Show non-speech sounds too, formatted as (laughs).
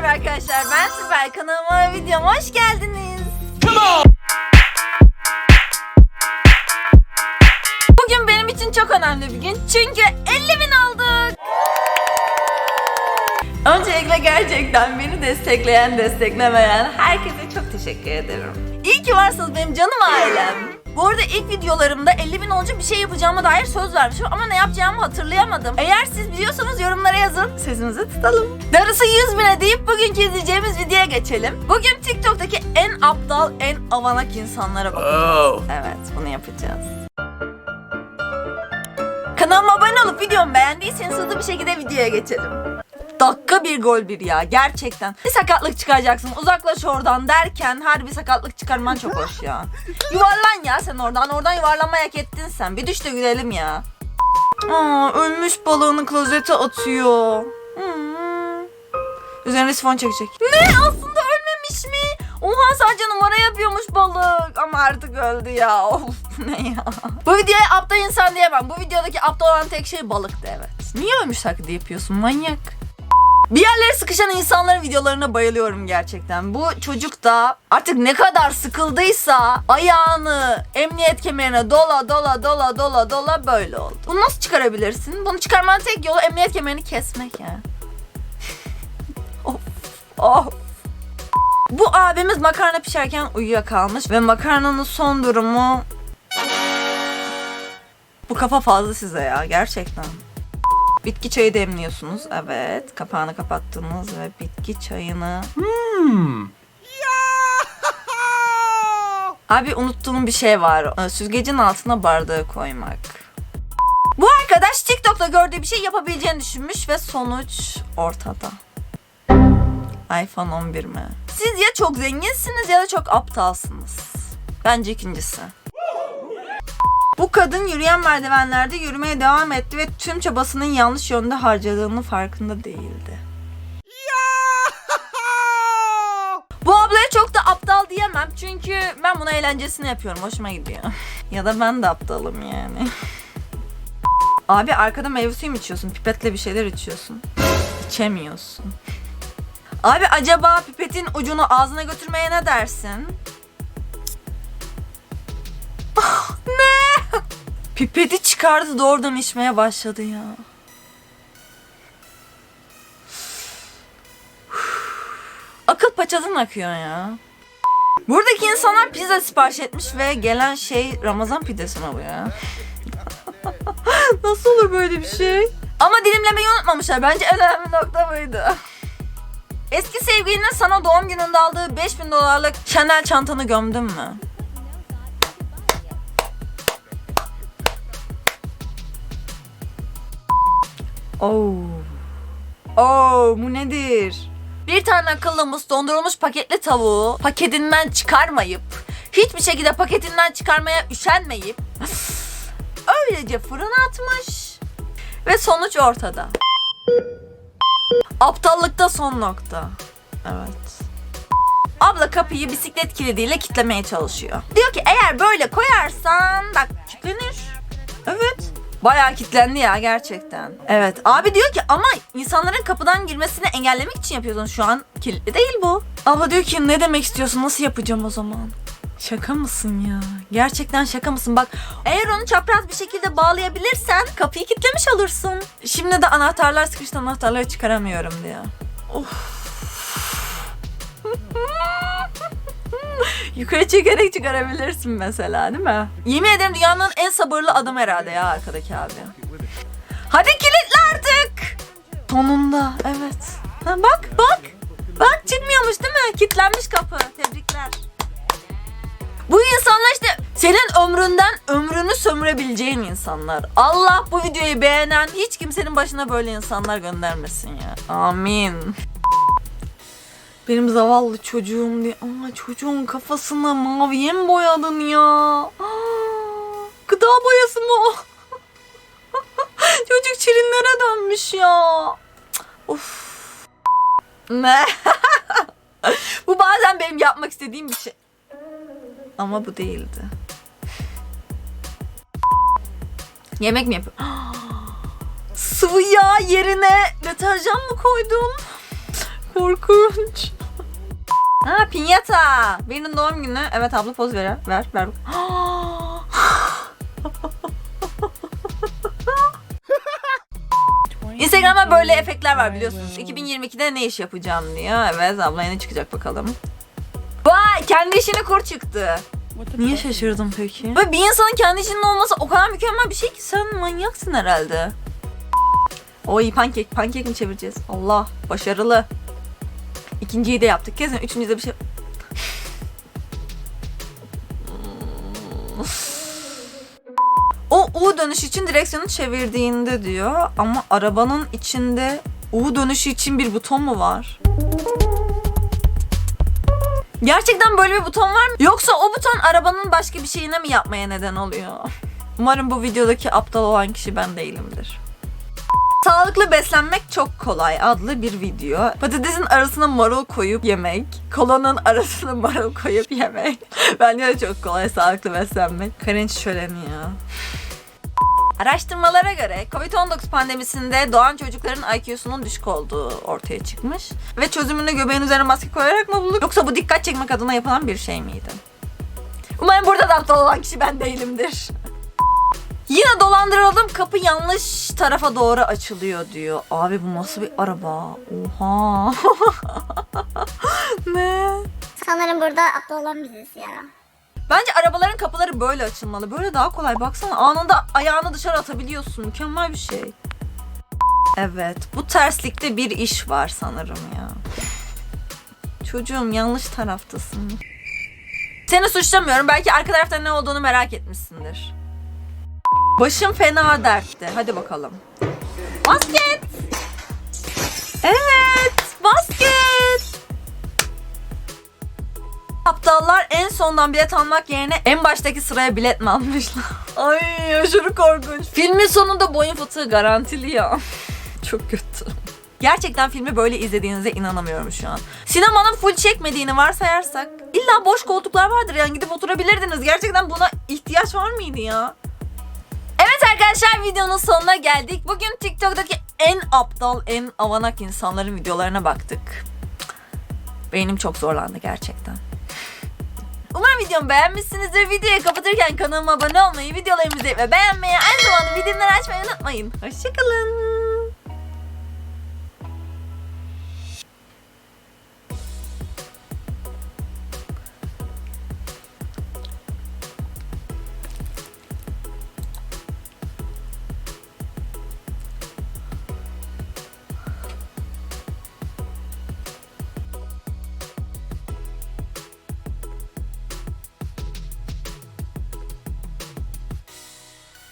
merhaba arkadaşlar. Ben Sibel. Kanalıma ve videoma hoş geldiniz. Bugün benim için çok önemli bir gün. Çünkü 50 bin aldık. Öncelikle gerçekten beni destekleyen, desteklemeyen herkese çok teşekkür ederim. İyi ki varsınız benim canım ailem. Bu arada ilk videolarımda 50 bin olunca bir şey yapacağıma dair söz vermişim ama ne yapacağımı hatırlayamadım. Eğer siz biliyorsanız yorumlara yazın. Sözümüzü tutalım. Darısı 100 bine deyip bugünkü izleyeceğimiz videoya geçelim. Bugün TikTok'taki en aptal, en avanak insanlara bakacağız. Evet, bunu yapacağız. Kanalıma abone olup videomu beğendiyseniz hızlı bir şekilde videoya geçelim. Dakika bir gol bir ya gerçekten. Bir sakatlık çıkaracaksın uzaklaş oradan derken harbi sakatlık çıkarman çok hoş ya. (laughs) Yuvarlan ya sen oradan oradan yuvarlanmayı hak ettin sen. Bir düş de gülelim ya. Aa, ölmüş balığını klozete atıyor. Hmm. Üzerine sifon çekecek. Ne aslında ölmemiş mi? Oha sadece numara yapıyormuş balık. Ama artık öldü ya. (laughs) Of ne ya. Bu videoya aptal insan diyemem. Bu videodaki aptal olan tek şey balıktı evet. Niye ölmüş taklidi yapıyorsun manyak? Bir yerlere sıkışan insanların videolarına bayılıyorum gerçekten. Bu çocuk da artık ne kadar sıkıldıysa ayağını emniyet kemerine dola dola dola dola dola böyle oldu. Bunu nasıl çıkarabilirsin? Bunu çıkarmanın tek yolu emniyet kemerini kesmek ya. of, of. Bu abimiz makarna pişerken uyuyakalmış ve makarnanın son durumu... Bu kafa fazla size ya gerçekten. Bitki çayı demliyorsunuz. Evet. Kapağını kapattınız ve bitki çayını... (laughs) Abi unuttuğum bir şey var. Ee, Süzgecin altına bardağı koymak. Bu arkadaş TikTok'ta gördüğü bir şey yapabileceğini düşünmüş ve sonuç ortada. iPhone 11 mi? Siz ya çok zenginsiniz ya da çok aptalsınız. Bence ikincisi. Bu kadın yürüyen merdivenlerde yürümeye devam etti ve tüm çabasının yanlış yönde harcadığının farkında değildi. (laughs) Bu ablaya çok da aptal diyemem çünkü ben buna eğlencesini yapıyorum. Hoşuma gidiyor. (laughs) ya da ben de aptalım yani. (laughs) Abi arkada meyve suyu mu içiyorsun? Pipetle bir şeyler içiyorsun. İçemiyorsun. Abi acaba pipetin ucunu ağzına götürmeye ne dersin? Pipeti çıkardı doğrudan içmeye başladı ya. Akıl paçadan akıyor ya. Buradaki insanlar pizza sipariş etmiş ve gelen şey Ramazan pidesi mi bu ya? (laughs) Nasıl olur böyle bir şey? Ama dilimlemeyi unutmamışlar. Bence en önemli nokta buydu. Eski sevgilinin sana doğum gününde aldığı 5000 dolarlık Chanel çantanı gömdün mü? Oo. Oo, bu nedir? Bir tane akıllımız dondurulmuş paketli tavuğu paketinden çıkarmayıp hiçbir şekilde paketinden çıkarmaya üşenmeyip öylece fırına atmış ve sonuç ortada. Aptallıkta son nokta. Evet. Abla kapıyı bisiklet kilidiyle kitlemeye çalışıyor. Diyor ki eğer böyle koyarsan bak kilitlenir. Evet. Bayağı kilitlendi ya gerçekten. Evet. Abi diyor ki ama insanların kapıdan girmesini engellemek için yapıyorsun. Şu an kilitli değil bu. Abla diyor ki ne demek istiyorsun? Nasıl yapacağım o zaman? Şaka mısın ya? Gerçekten şaka mısın? Bak eğer onu çapraz bir şekilde bağlayabilirsen kapıyı kilitlemiş olursun. Şimdi de anahtarlar sıkıştı anahtarları çıkaramıyorum diyor. Of. (laughs) (laughs) Yukarı çekerek çıkarabilirsin mesela değil mi? Yemin ederim dünyanın en sabırlı adamı herhalde ya arkadaki abi. Hadi kilitle artık. Sonunda evet. Ha, bak bak. Bak çıkmıyormuş değil mi? Kilitlenmiş kapı. Tebrikler. Bu insanlar işte senin ömründen ömrünü sömürebileceğin insanlar. Allah bu videoyu beğenen hiç kimsenin başına böyle insanlar göndermesin ya. Amin. Benim zavallı çocuğum diye. Aa çocuğun kafasını maviye mi boyadın ya? Aa, gıda boyası mı o? (laughs) Çocuk çirinlere dönmüş ya. Of. Ne? (laughs) bu bazen benim yapmak istediğim bir şey. Ama bu değildi. Yemek mi yapıyor? (gasps) Sıvı yağ yerine deterjan mı koydum? Korkunç. Ha pinyata. Birinin doğum günü. Evet abla poz ver. Ver ver. (gasps) Instagram'da böyle efektler var biliyorsunuz. 2022'de ne iş yapacağım diyor. Evet ablaya ne çıkacak bakalım. Vay kendi işini kur çıktı. Niye şaşırdın peki? Ve bir insanın kendi işinin olması o kadar mükemmel bir şey ki sen manyaksın herhalde. Oy pankek. Pankek mi çevireceğiz? Allah başarılı. İkinciyi de yaptık. Kesin üçüncüde bir şey... O U dönüş için direksiyonu çevirdiğinde diyor ama arabanın içinde U dönüşü için bir buton mu var? Gerçekten böyle bir buton var mı? Yoksa o buton arabanın başka bir şeyine mi yapmaya neden oluyor? Umarım bu videodaki aptal olan kişi ben değilimdir. Sağlıklı beslenmek çok kolay adlı bir video. Patatesin arasına marul koyup yemek. Kolanın arasına (laughs) marul koyup yemek. (laughs) Bence de çok kolay sağlıklı beslenmek. Karenç şöleni ya. Araştırmalara göre Covid-19 pandemisinde doğan çocukların IQ'sunun düşük olduğu ortaya çıkmış. Ve çözümünü göbeğin üzerine maske koyarak mı bulduk yoksa bu dikkat çekmek adına yapılan bir şey miydi? Umarım burada da aptal olan kişi ben değilimdir. Yine dolandırıldım kapı yanlış tarafa doğru açılıyor diyor. Abi bu nasıl bir araba? Oha. (laughs) ne? Sanırım burada aptal olan biziz ya. Bence arabaların kapıları böyle açılmalı. Böyle daha kolay. Baksana anında ayağını dışarı atabiliyorsun. Mükemmel bir şey. Evet. Bu terslikte bir iş var sanırım ya. Çocuğum yanlış taraftasın. Seni suçlamıyorum. Belki arka tarafta ne olduğunu merak etmişsindir. Başım fena dertte. Hadi bakalım. Basket. Evet. Basket. Aptallar en sondan bilet almak yerine en baştaki sıraya bilet mi almışlar? (laughs) Ay aşırı korkunç. Filmin sonunda boyun fıtığı garantili ya. (laughs) Çok kötü. Gerçekten filmi böyle izlediğinize inanamıyorum şu an. Sinemanın full çekmediğini varsayarsak illa boş koltuklar vardır yani gidip oturabilirdiniz. Gerçekten buna ihtiyaç var mıydı ya? Arkadaşlar videonun sonuna geldik. Bugün TikTok'taki en aptal, en avanak insanların videolarına baktık. Beynim çok zorlandı gerçekten. Umarım videomu beğenmişsinizdir. Videoyu kapatırken kanalıma abone olmayı, videolarımı izlemeyi ve beğenmeyi, aynı zamanda bildirimleri açmayı unutmayın. Hoşçakalın.